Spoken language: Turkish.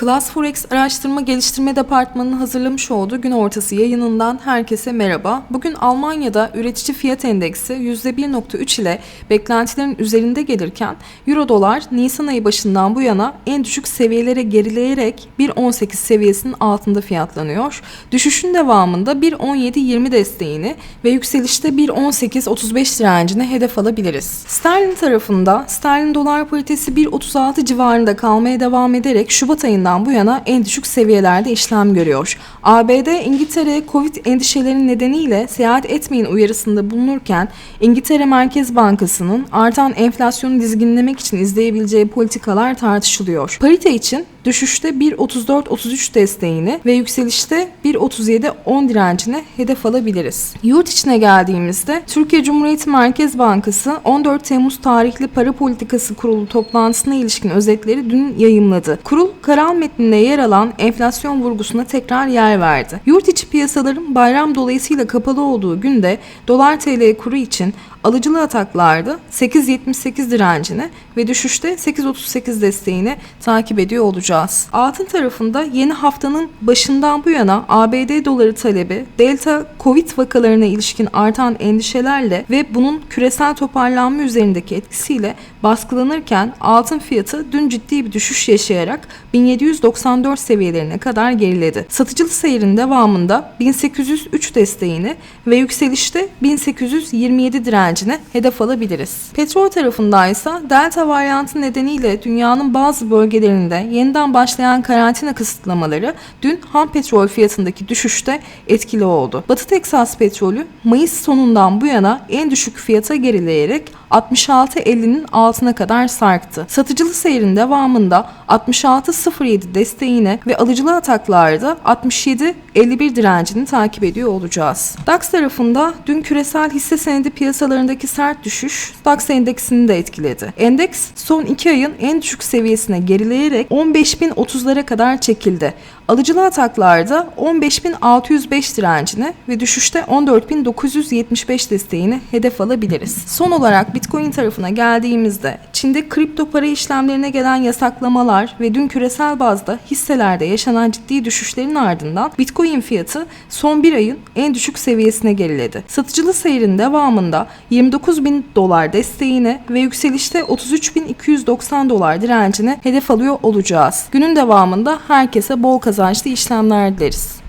Class Forex Araştırma Geliştirme Departmanı'nın hazırlamış olduğu gün ortası yayınından herkese merhaba. Bugün Almanya'da üretici fiyat endeksi %1.3 ile beklentilerin üzerinde gelirken Euro dolar Nisan ayı başından bu yana en düşük seviyelere gerileyerek 1.18 seviyesinin altında fiyatlanıyor. Düşüşün devamında 1.17.20 desteğini ve yükselişte 1.18.35 direncini hedef alabiliriz. Sterlin tarafında sterlin dolar paritesi 1.36 civarında kalmaya devam ederek Şubat ayından bu yana en düşük seviyelerde işlem görüyor. ABD, İngiltere Covid endişeleri nedeniyle seyahat etmeyin uyarısında bulunurken İngiltere Merkez Bankası'nın artan enflasyonu dizginlemek için izleyebileceği politikalar tartışılıyor. Parite için düşüşte 1.34-33 desteğini ve yükselişte 1.37-10 direncini hedef alabiliriz. Yurt içine geldiğimizde Türkiye Cumhuriyeti Merkez Bankası 14 Temmuz tarihli para politikası kurulu toplantısına ilişkin özetleri dün yayımladı. Kurul karar metninde yer alan enflasyon vurgusuna tekrar yer verdi. Yurt içi piyasaların bayram dolayısıyla kapalı olduğu günde dolar TL kuru için alıcılı ataklarda 8.78 direncini ve düşüşte 8.38 desteğini takip ediyor olacağız. Altın tarafında yeni haftanın başından bu yana ABD doları talebi Delta Covid vakalarına ilişkin artan endişelerle ve bunun küresel toparlanma üzerindeki etkisiyle baskılanırken altın fiyatı dün ciddi bir düşüş yaşayarak 1794 seviyelerine kadar geriledi. Satıcılı seyrin devamında 1803 desteğini ve yükselişte 1827 direncini hedef alabiliriz. Petrol tarafında ise Delta varyantı nedeniyle dünyanın bazı bölgelerinde yeniden başlayan karantina kısıtlamaları dün ham petrol fiyatındaki düşüşte etkili oldu. Batı Teksas petrolü Mayıs sonundan bu yana en düşük fiyata gerileyerek 66.50'nin altına kadar sarktı. Satıcılı seyrin devamında 66.07 desteğine ve alıcılı ataklarda 67.51 direncini takip ediyor olacağız. DAX tarafında dün küresel hisse senedi piyasalarındaki sert düşüş DAX endeksini de etkiledi. Endeks son 2 ayın en düşük seviyesine gerileyerek 15.030'lara kadar çekildi. Alıcılı ataklarda 15.605 direncini ve düşüşte 14.975 desteğini hedef alabiliriz. Son olarak Bitcoin tarafına geldiğimizde Çin'de kripto para işlemlerine gelen yasaklamalar ve dün küresel bazda hisselerde yaşanan ciddi düşüşlerin ardından Bitcoin fiyatı son bir ayın en düşük seviyesine geriledi. Satıcılı seyrin devamında 29.000 dolar desteğini ve yükselişte 33.290 dolar direncini hedef alıyor olacağız. Günün devamında herkese bol kazançlı işlemler dileriz.